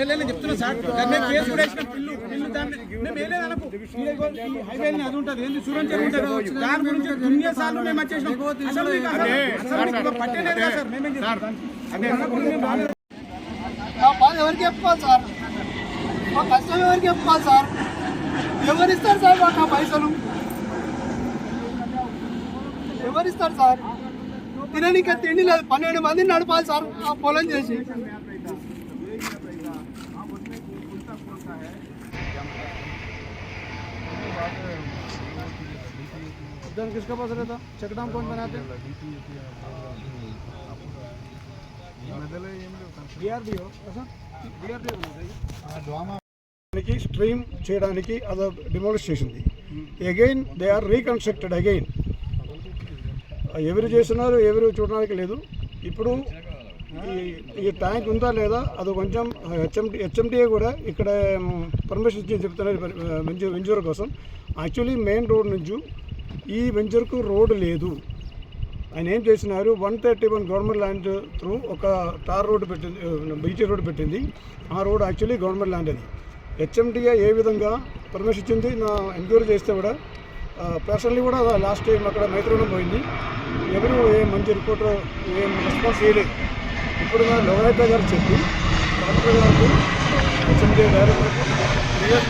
లేదు చెప్తున్నా సార్. దాని మీద కేసు కూడా వేసిన పిల్లు పిల్లు దాన్ని మేము వేయలేదు అనుకో. ఇదిగో ఈ హైవే అది ఉంటుంది. ఏంది? సూరం చెరువు ఉంటుంది దాని గురించి దునియా సార్లు మేము వచ్చేసినాం అసెంబ్లీకి అసలు- అసెంబ్లీకి పట్టేలేదు కదా సార్. మేమేం చేస్తాం? దానికి? దాని గురించి మేము బాగా- మా బాధ ఎవరికి చెప్పుకోవాలి సార్? మా కష్టం ఎవరికి చెప్పుకోవాలి సార్? ఎవరిస్తారు సార్ మాకు ఆ పైసలు? ఎవరిస్తారు సార్? తినడానికి తిండి లేదు. పన్నెండు మందిని నడపాలి సార్. ఆ పొలం చేసి. उधर किसका पास रहता चकडाम कौन बनाते డిఆర్డిఓ దానికి స్ట్రీమ్ చేయడానికి అది డిమాలిష్ చేసింది again they are reconstructed again ఎవరు చేస్తున్నారు ఎవరు చూడడానికి లేదు ఇప్పుడు ఈ ఈ ట్యాంక్ ఉందా లేదా అది కొంచెం హెచ్ఎండి హెచ్ఎండిఏ కూడా ఇక్కడ పర్మిషన్ ఇచ్చి చెప్తున్నారు వెంచర్ వెంచర్ కోసం యాక్చువల్లీ మెయిన్ రోడ్ నుంచి ఈ వెంచర్కు రోడ్డు లేదు. ఆయన ఏం చేసినారు? One thirty one government land through ఒక టార్ రోడ్డు పెట్టింది బీచ్ రోడ్ పెట్టింది. ఆ రోడ్ యాక్చువల్లీ గవర్నమెంట్ ల్యాండ్ అది. హెచ్ఎండిఏ ఏ విధంగా పర్మిషన్ ఇచ్చింది? నా ఎంక్వైరీ చేస్తే కూడా పర్సనల్లీ కూడా లాస్ట్ టైం అక్కడ మైత్రివనం పోయింది. ఎవరు ఏ మంచి రిపోర్ట్ ఏం రెస్పాన్స్ చేయలేదు ఇప్పుడు నా లోగాయత గారు చెప్పి కలెక్టర్ గారు హెచ్ఎండిఏ డైరెక్టర్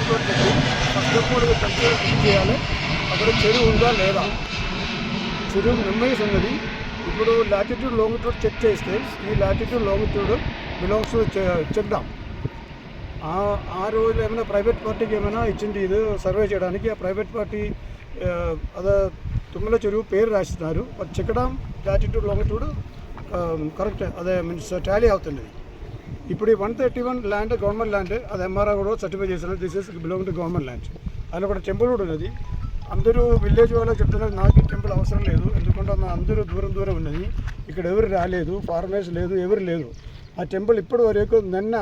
రిపోర్ట్ చెప్పి ఫస్ట్ ఆఫ్ చేయాలి. అక్కడ చెరువు ఉందా లేదా? చెరువు మెంబర్స్ ఉన్నది ఇప్పుడు లాటిట్యూడ్ లాంగిట్యూడ్ చెక్ చేస్తే ఈ latitude longitude belongs to check dam ఆ ఆ రోజు ఏమైనా ప్రైవేట్ పార్టీకి ఏమైనా ఇచ్చింది ఇది సర్వే చేయడానికి ఆ ప్రైవేట్ పార్టీ అదే తుమ్మల చెరువు పేరు రాస్తున్నారు but check dam latitude longitude correct అదే మీన్స్ టాలీ అవుతుంది ఇప్పుడు ఈ one thirty one land government land అది ఎంఆర్ఆర్ కూడా సర్టిఫై చేశారు this is belong to government land అందులో కూడా టెంపుల్ కూడా ఉన్నది. అందరూ విలేజ్ వాళ్ళు చెప్తున్నారు నాకు టెంపుల్ అవసరం లేదు ఎందుకంటే నా అందరూ దూరం దూరం ఉన్నది. ఇక్కడ ఎవరు రాలేదు ఫారినర్స్ లేదు ఎవరు లేదు ఆ టెంపుల్ ఇప్పటి వరకు నిన్న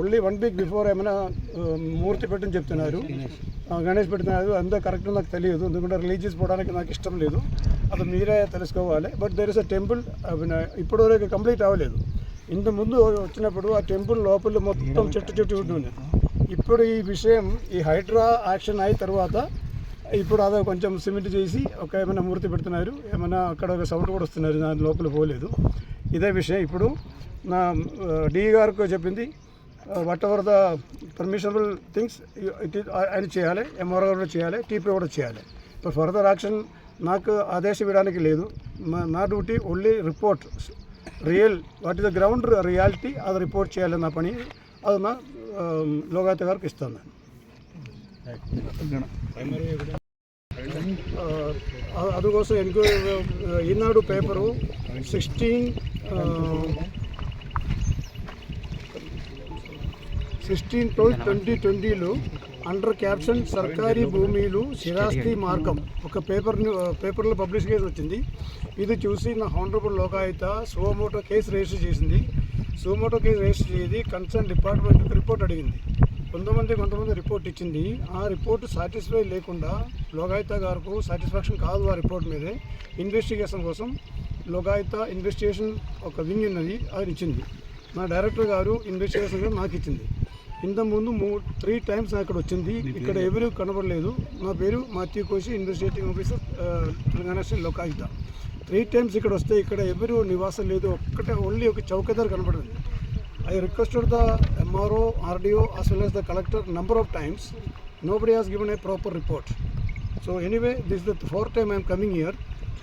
ఓన్లీ వన్ వీక్ బిఫోర్ ఏమైనా మూర్తి పెట్టని చెప్తున్నారు. గణేష్ పెడుతున్నారు. అంతా కరెక్ట్ నాకు తెలియదు ఎందుకంటే రిలీజియస్ పోవడానికి నాకు ఇష్టం లేదు. అది మీరే తెలుసుకోవాలి. But there is a temple ఇప్పటి వరకు కంప్లీట్ అవ్వలేదు. ఇంత ముందు వచ్చినప్పుడు ఆ టెంపుల్ లోపల మొత్తం చెట్టు చెట్టు ఉంటుంది ఇప్పుడు ఈ విషయం ఈ హైడ్రా యాక్షన్ అయిన తర్వాత ఇప్పుడు అదే కొంచెం సిమెంట్ చేసి ఒక ఏమైనా మూర్తి పెడుతున్నారు. ఏమైనా అక్కడ ఒక సౌండ్ కూడా వస్తున్నారు. దాని లోపల పోలేదు. ఇదే విషయం. ఇప్పుడు నా డి గారికి చెప్పింది whatever the permissionable things ఆయన చేయాలి. ఎంఆర్ఓ కూడా చేయాలి. టీపీ కూడా చేయాలి. ఇప్పుడు ఫర్దర్ యాక్షన్ నాకు ఆదేశం ఇవ్వడానికి లేదు. నా duty only report real what is the ground reality అది రిపోర్ట్ చేయాలి నా పని. అది నా లోగాయత గారికి ఇస్తాను. నేను అందుకోసం enquiry Eenadu paper sixteen sixteen twelve twenty ట్వంటీలో అండర్ క్యాప్షన్ సర్కారీ భూమిలు స్థిరాస్తి మార్గం ఒక పేపర్ పేపర్లో పబ్లిష్ చేసి వచ్చింది. ఇది చూసి నా honourable Lokayukta suo motu case register చేసింది. సోమోటో కేసు రిజిస్టర్ చేసి కన్సర్న్ డిపార్ట్మెంట్కి రిపోర్ట్ అడిగింది. కొంతమంది కొంతమంది రిపోర్ట్ ఇచ్చింది. ఆ రిపోర్ట్ సాటిస్ఫై లేకుండా లోకాయుత గారికి సాటిస్ఫాక్షన్ కాదు ఆ రిపోర్ట్ మీదే. ఇన్వెస్టిగేషన్ కోసం లోకాయుత ఇన్వెస్టిగేషన్ ఒక వింగ్ ఉన్నది అది ఇచ్చింది. నా డైరెక్టర్ గారు ఇన్వెస్టిగేషన్ నాకు ఇచ్చింది. ఇంతకుముందు మూ త్రీ టైమ్స్ నాకు ఇక్కడ వచ్చింది ఇక్కడ ఎవరు కనబడలేదు. నా పేరు Matthew Koshy investigating officer Telangana state Lokayukta three times ఇక్కడ వస్తే ఇక్కడ ఎవరు నివాసం లేదు. ఒక్కటే ఓన్లీ ఒక చౌకదార్ కనబడింది I requested the MRO, RDO as well as the collector number of times. Nobody has given a proper report. So anyway, this is the fourth time I am coming here.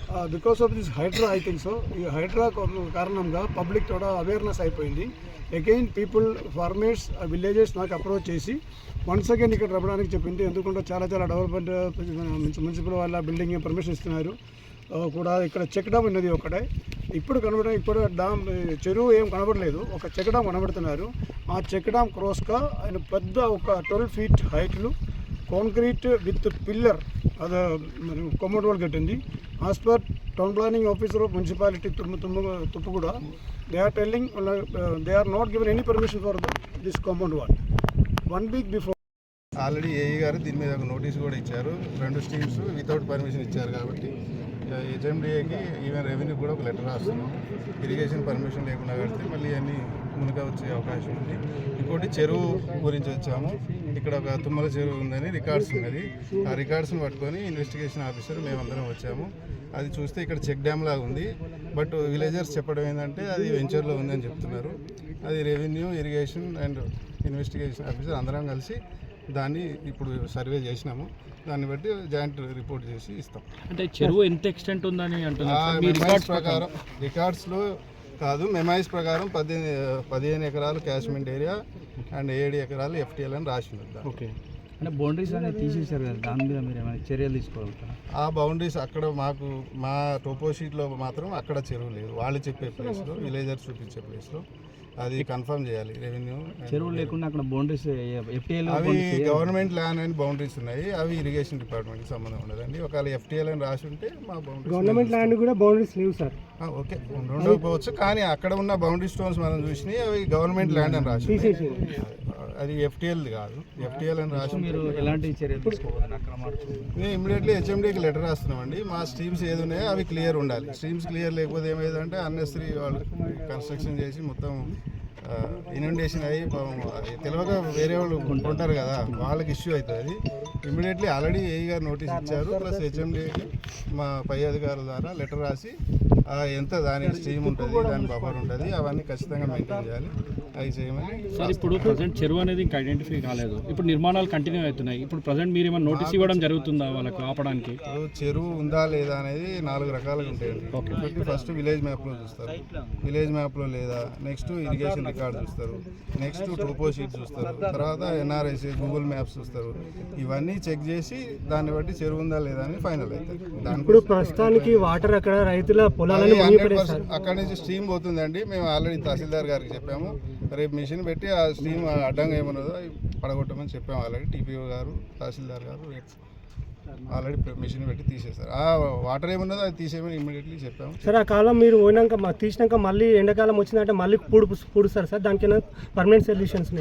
Uh, because of this Hydra, I think so. ఈ హైడ్రా కారణంగా public కూడా awareness అయిపోయింది again people farmers villages నాకు approach చేసి once again ఇక్కడ రమ్మడానికి చెప్పింది ఎందుకంటే చాలా చాలా డెవలప్మెంట్ మున్సిపల్ వాళ్ళ బిల్డింగ్ పర్మిషన్ ఇస్తున్నారు ఆ, కూడా ఇక్కడ చెక్ డామ్ ఉన్నది ఒకటే ఇప్పుడు కనబడ ఇప్పుడు డామ్ చెరువు ఏం కనబడలేదు. ఒక చెక్ డామ్ కనబడుతున్నారు. ఆ చెక్ డామ్ క్రాస్గా ఆయన పెద్ద ఒక ట్వెల్వ్ ఫీట్ హైట్లు కాంక్రీట్ విత్ పిల్లర్ అది మరి కొమ్మటి వాళ్ళు కట్టింది. As per town planning officer of municipality తుమ్ము తుమ్ము తుప్పు కూడా they are telling they are not given any permission for this compound wall one week before already AE గారు దీని మీద ఒక నోటీస్ కూడా ఇచ్చారు. రెండు స్ట్రీమ్స్ వితౌట్ పర్మిషన్ ఇచ్చారు కాబట్టి హెచ్ఎండిఏకి ఈవెన్ రెవెన్యూ కూడా ఒక లెటర్ రాస్తున్నాం. ఇరిగేషన్ పర్మిషన్ లేకుండా కడితే మళ్ళీ అన్నీ మునక వచ్చే అవకాశం ఉంది. ఇంకోటి చెరువు గురించి వచ్చాము. ఇక్కడ ఒక తుమ్మల చెరువు ఉందని రికార్డ్స్ ఉన్నది. ఆ రికార్డ్స్ని పట్టుకొని ఇన్వెస్టిగేషన్ ఆఫీసర్ మేమందరం వచ్చాము. అది చూస్తే ఇక్కడ చెక్ డ్యామ్ లాగా ఉంది. బట్ విలేజర్స్ చెప్పడం ఏంటంటే అది వెంచర్లో ఉందని చెప్తున్నారు. అది revenue irrigation and investigation officer అందరం కలిసి దాన్ని ఇప్పుడు సర్వే చేసినాము. దాన్ని బట్టి జాయింట్ రిపోర్ట్ చేసి ఇస్తాం. అంటే చెరువు ఎంత ఎక్స్టెంట్ ఉందని అంటున్నారు ప్రకారం రికార్డ్స్లో కాదు మెమైస్ ప్రకారం పద్దెనిమిది పదిహేను ఎకరాలు క్యాష్మెంట్ ఏరియా అండ్ ఏడు ఎకరాలు ఎఫ్టీఎల్ అని రాసి ఉంది. ఓకే. అంటే బౌండరీస్ అనేది తీసేశారు కదా దాని మీద మీరు ఏమైనా చర్యలు తీసుకోగలుగుతారా? ఆ బౌండరీస్ అక్కడ మాకు మా టోపో షీట్లో మాత్రం అక్కడ చెరువు లేదు. వాళ్ళు చెప్పే ప్లేస్లో విలేజర్ చూపించే ప్లేస్లో అది కన్ఫర్మ్ చేయాలి. రెవెన్యూ చెరువులు లేకుండా అక్కడ బౌండరీస్ ఎఫ్టీఎల్ అవి గవర్నమెంట్ ల్యాండ్ అని బౌండరీస్ ఉన్నాయి. అవి ఇరిగేషన్ డిపార్ట్మెంట్కి సంబంధం ఉండదండి. ఒకవేళ ఎఫ్టీఎల్ అని రాసి ఉంటే మా బౌండరీస్ గవర్నమెంట్ ల్యాండ్ కూడా బౌండరీస్ లేవు సార్. ఆ, ఓకే. ఉండకపోవచ్చు. కానీ అక్కడ ఉన్న బౌండరీ స్టోన్స్ మనం చూసినాయి అవి గవర్నమెంట్ ల్యాండ్ అని రాసి. అది ఎఫ్టీఎల్ కాదు. ఎఫ్టీఎల్ అని రాసి మీరు ఎలాంటి చర్యలు ఇమీడియట్లీ హెచ్ఎండీకి లెటర్ రాస్తున్నామండి. మా స్ట్రీమ్స్ ఏది ఉన్నాయో అవి క్లియర్ ఉండాలి. స్ట్రీమ్స్ క్లియర్ లేకపోతే ఏమైందంటే అన్నెసరీ వాళ్ళు కన్స్ట్రక్షన్ చేసి మొత్తం ఇనండేషన్ అయ్యి తెలియక వేరే వాళ్ళు కొంటారు కదా వాళ్ళకి ఇష్యూ అవుతుంది. ఇమీడియట్లీ ఆల్రెడీ ఏఈ గారు నోటీస్ ఇచ్చారు ప్లస్ హెచ్ఎండీకి మా పై అధికారుల ద్వారా లెటర్ రాసి ఎంత దాని స్ట్రీమ్ ఉంటుంది దాని బఫర్ ఉంటుంది అవన్నీ ఖచ్చితంగా మెయింటైన్ చేయాలి అవి చేయమని సార్ ఇప్పుడు ప్రజెంట్ చెరువు అనేది ఇంకా ఐడెంటిఫై కాలేదు. ఇప్పుడు నిర్మాణాలు కంటిన్యూ అవుతున్నాయి. ఇప్పుడు ప్రజెంట్ మీరు ఏమైనా నోటీస్ ఇవ్వడం జరుగుతుందా వాళ్ళకు ఆపడానికి? చెరువు ఉందా లేదా అనేది నాలుగు రకాలుగా ఉంటాయండి. ఫస్ట్ విలేజ్ మ్యాప్లో చూస్తారు. విలేజ్ మ్యాప్లో లేదా నెక్స్ట్ ఇరిగేషన్ రికార్డ్ చూస్తారు నెక్స్ట్ టోపో షీట్ చూస్తారు తర్వాత ఎన్ఆర్ఐసి గూగుల్ మ్యాప్స్ చూస్తారు. ఇవన్నీ చెక్ చేసి దాన్ని బట్టి చెరువు ఉందా లేదా అని ఫైనల్ అవుతుంది ఇప్పుడు ప్రస్తుతానికి వాటర్ అక్కడ రైతుల పొలాలని అక్కడ నుంచి స్ట్రీమ్ పోతుందండి. మేము ఆల్రెడీ తహసీల్దార్ గారికి చెప్పాము. రేపు మిషన్ పెట్టి ఆ స్ట్రీమ్ అడ్డంగా ఏమన్నదో పడగొట్టమని చెప్పాము ఆల్రెడీ. టీపీఓ గారు తహసీల్దార్ గారు రేపు ఆల్రెడీ మిషన్ పెట్టి తీసేస్తారు ఆ వాటర్ ఏమున్నదో అది తీసేయమని ఇమ్మీడియట్లీ చెప్పాము. సార్ ఆ కాలం మీరు పోయినాక తీసినాక మళ్ళీ ఎండాకాలం వచ్చిందంటే మళ్ళీ పూడు పూడుస్తారు సార్. దానికి పర్మనెంట్ సొల్యూషన్స్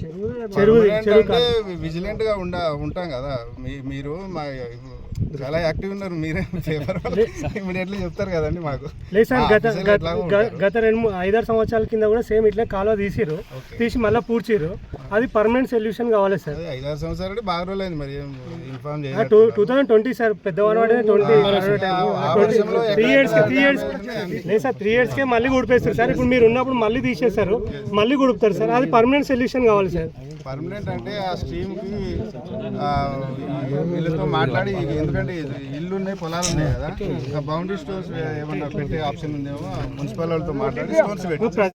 చెరువు చెరువు అంటే విజిలెంట్గా ఉండ ఉంటాం కదా. మీరు మా చాలా యాక్టివ్ ఉన్నారు మీరే పేపర్ ఇమీడియట్లీ చెప్తారు కదండి మాకు. లేదు సార్ గత గత- రెండు ఐదారు సంవత్సరాల కింద కూడా సేమ్ ఇట్లా కాలువ తీసిరు తీసి మళ్ళీ పూడ్చిరు అది పర్మనెంట్ సొల్యూషన్ కావాలి సార్. ఐదారు సంవత్సరాలు బాగా రోజులైంది మరి ఇన్ఫార్మ్ చేయాలి టూ థౌసండ్ ట్వంటీ సార్ పెద్దవాడు వాడే twenty three years three years లేదు సార్ త్రీ ఇయర్స్కే మళ్ళీ గుడిపేస్తారు సార్. ఇప్పుడు మీరు ఉన్నప్పుడు మళ్ళీ తీసేస్తారు మళ్ళీ గుడుపుతారు సార్. అది పర్మనెంట్ సొల్యూషన్ కావాలి సార్. పర్మనెంట్ అంటే ఆ స్ట్రీమ్కి ఆ, వీళ్ళతో మాట్లాడి ఎందుకంటే ఇది ఇల్లు ఉన్నాయి పొలాలు ఉన్నాయి కదా బౌండరీ స్టోన్స్ ఏమన్నా పెట్టే ఆప్షన్ ఉందేమో మున్సిపల్ వాళ్ళతో మాట్లాడి స్టోన్స్ పెట్టి.